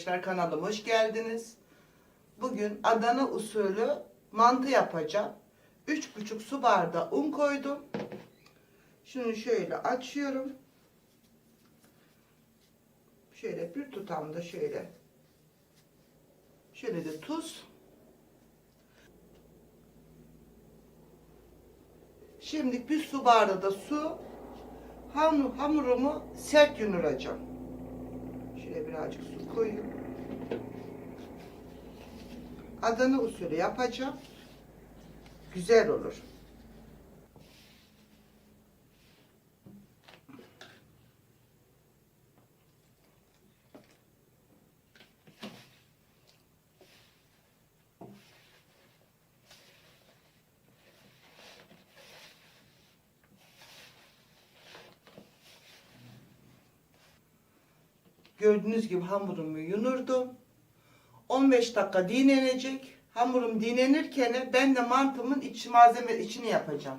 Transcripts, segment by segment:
Arkadaşlar kanalıma hoş geldiniz. Bugün Adana usulü mantı yapacağım. 3,5 su bardağı un koydum. Şunu şöyle açıyorum. Şöyle bir tutam da şöyle. Şöyle de tuz. Şimdi bir su bardağı da su. Hamur, hamurumu sert yunuracağım. Şöyle birazcık su koyayım. Adana usulü yapacağım. Güzel olur. Gördüğünüz gibi hamurumu yunurdum. 15 dakika dinlenecek. Hamurum dinlenirken ben de mantımın iç malzeme içini yapacağım.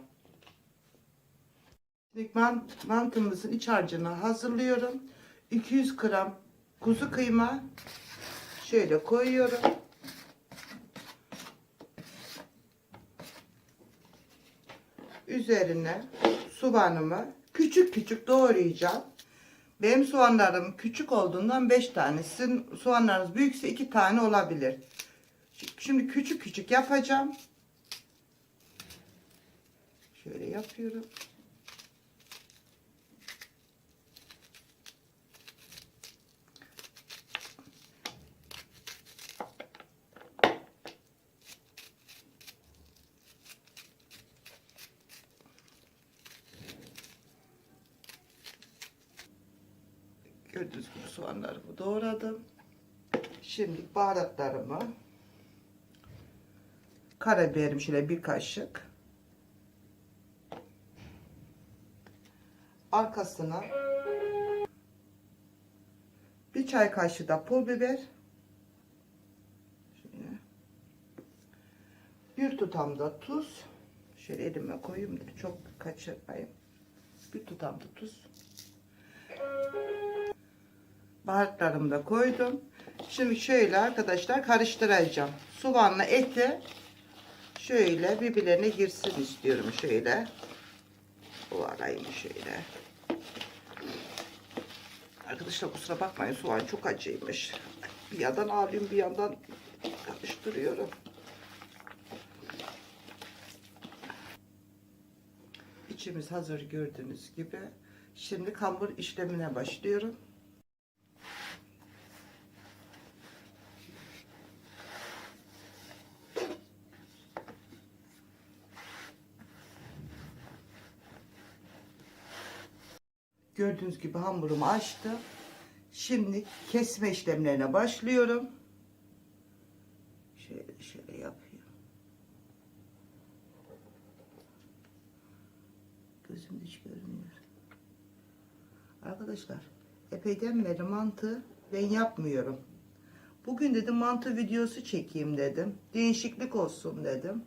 Mantımızın iç harcını hazırlıyorum. 200 gram kuzu kıyma şöyle koyuyorum. Üzerine soğanımı küçük küçük doğrayacağım. Benim soğanlarım küçük olduğundan 5 tane. Sizin soğanlarınız büyükse 2 tane olabilir. Şimdi küçük küçük yapacağım. Şöyle yapıyorum. Gördüğünüz gibi soğanlarımı doğradım. Şimdi baharatlarımı karabiberim şöyle bir kaşık. Arkasına bir çay kaşığı da pul biber. Şöyle. Bir tutam da tuz. Şöyle elime koyayım da çok kaçırmayayım. Bir tutam da tuz. Baharatlarımı da koydum. Şimdi şöyle arkadaşlar karıştıracağım. Soğanla eti şöyle birbirlerine girsin istiyorum şöyle. Bu arayayım şöyle. Arkadaşlar kusura bakmayın soğan çok acıymış. Bir yandan alıyorum bir yandan karıştırıyorum. İçimiz hazır gördüğünüz gibi. Şimdi hamur işlemine başlıyorum. Gördüğünüz gibi hamurumu açtım. Şimdi kesme işlemlerine başlıyorum. Şöyle şöyle yapıyorum. Gözümde hiç görünmüyor. Arkadaşlar epeyden beri mantı ben yapmıyorum. Bugün dedim mantı videosu çekeyim dedim. Değişiklik olsun dedim.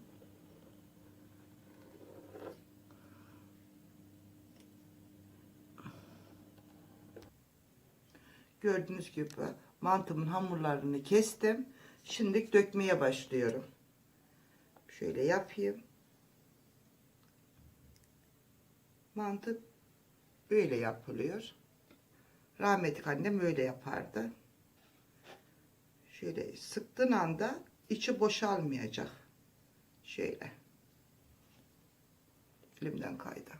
Gördüğünüz gibi mantımın hamurlarını kestim. Şimdi dökmeye başlıyorum. Şöyle yapayım. Mantı böyle yapılıyor. Rahmetli annem öyle yapardı. Şöyle sıktığın anda içi boşalmayacak. Şöyle. Elimden kaydı.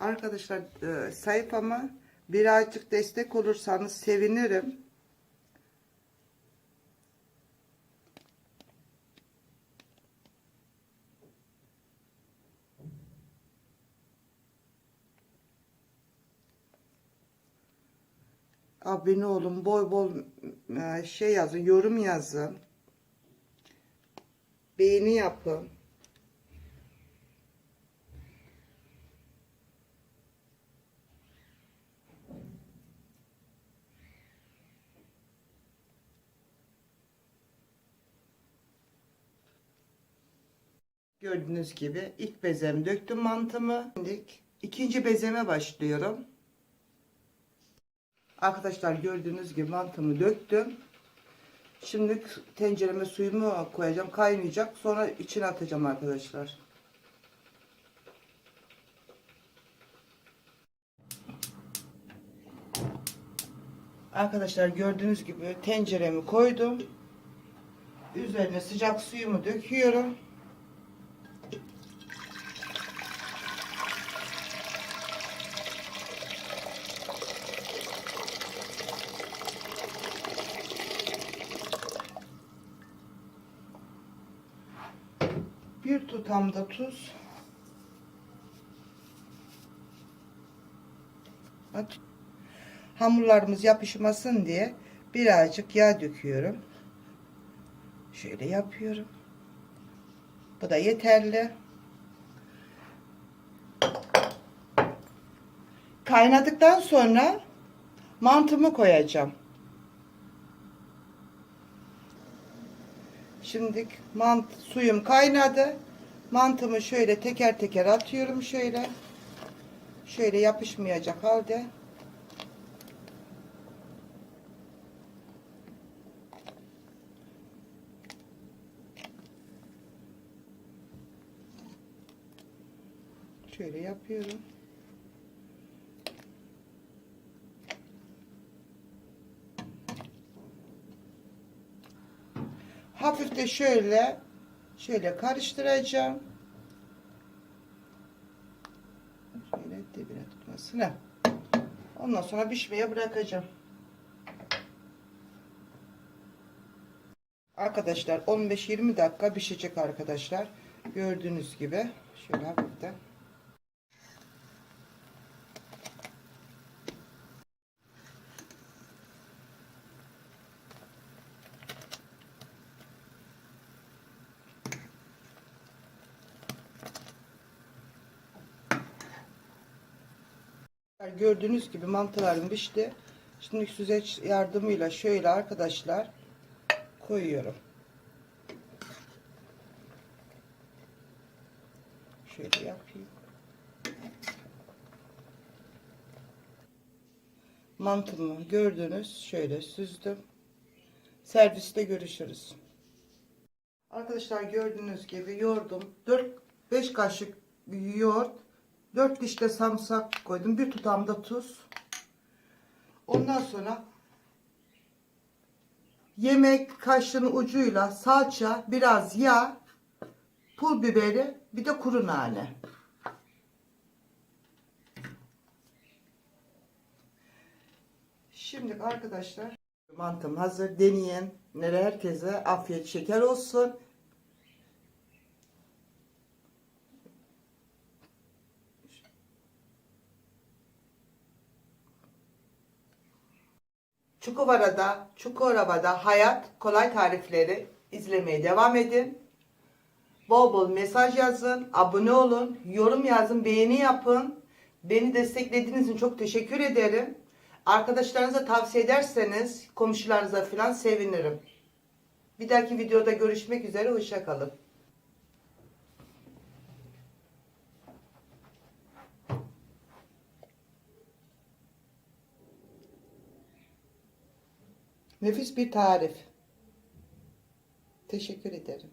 Arkadaşlar e, sayfama birazcık destek olursanız sevinirim. Abone olun, bol bol e, şey yazın, yorum yazın. Beğeni yapın. Gördüğünüz gibi ilk bezemi döktüm mantımı. Şimdi ikinci bezeme başlıyorum. Arkadaşlar gördüğünüz gibi mantımı döktüm. Şimdi tencereme suyumu koyacağım. Kaynayacak. Sonra içine atacağım arkadaşlar. Arkadaşlar gördüğünüz gibi tenceremi koydum. Üzerine sıcak suyumu döküyorum. Bir tutam da tuz. At. Hamurlarımız yapışmasın diye birazcık yağ döküyorum. Şöyle yapıyorum. Bu da yeterli. Kaynadıktan sonra mantımı koyacağım. Şimdi mant suyum kaynadı. Mantımı şöyle teker teker atıyorum şöyle. Şöyle yapışmayacak halde. Şöyle yapıyorum. De şöyle şöyle karıştıracağım. Şöyle dibine tutmasına. Ondan sonra pişmeye bırakacağım. Arkadaşlar 15-20 dakika pişecek arkadaşlar. Gördüğünüz gibi şöyle hafiften Gördüğünüz gibi mantılarım pişti. Şimdi süzeç yardımıyla şöyle arkadaşlar koyuyorum. Şöyle yapayım. Mantımı gördünüz. Şöyle süzdüm. Serviste görüşürüz. Arkadaşlar gördüğünüz gibi yoğurdum. 4-5 kaşık yoğurt 4 diş de samsak koydum. Bir tutam da tuz. Ondan sonra yemek kaşığının ucuyla salça, biraz yağ, pul biberi, bir de kuru nane. Şimdi arkadaşlar mantım hazır. Deneyin. Nere herkese afiyet şeker olsun. Çukurova'da, Çukurova'da hayat kolay tarifleri izlemeye devam edin. Bol bol mesaj yazın, abone olun, yorum yazın, beğeni yapın. Beni desteklediğiniz için çok teşekkür ederim. Arkadaşlarınıza tavsiye ederseniz komşularınıza falan sevinirim. Bir dahaki videoda görüşmek üzere, hoşçakalın. Nefis bir tarif. Teşekkür ederim.